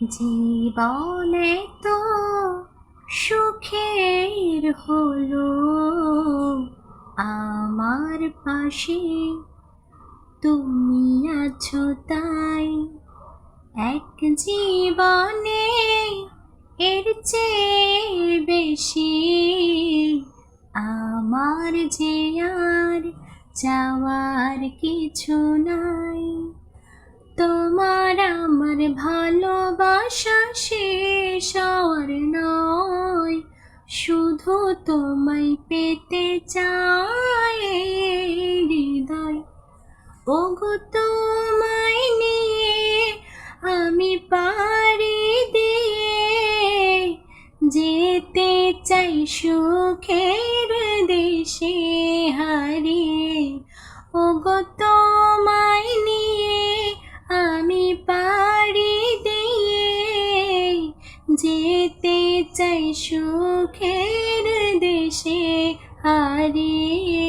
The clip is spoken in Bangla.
জীবনে তো সুখের হলো। আমার পাশে তুমি আছো তাই এক জীবনে এর চেয়ে বেশি আমার যে আর চাওয়ার কিছু নাই। তোমার আমার ভালোবাসা শেষ হওয়ার নয়। শুধু তোমায় পেতে চায় হৃদয়। ওগো তোমায় নিয়ে আমি পারি দিয়ে যেতে চাই সুখের দেশে হারিয়ে। ওগো তোমায় যেতে চাই সুখের দেশে হারিয়ে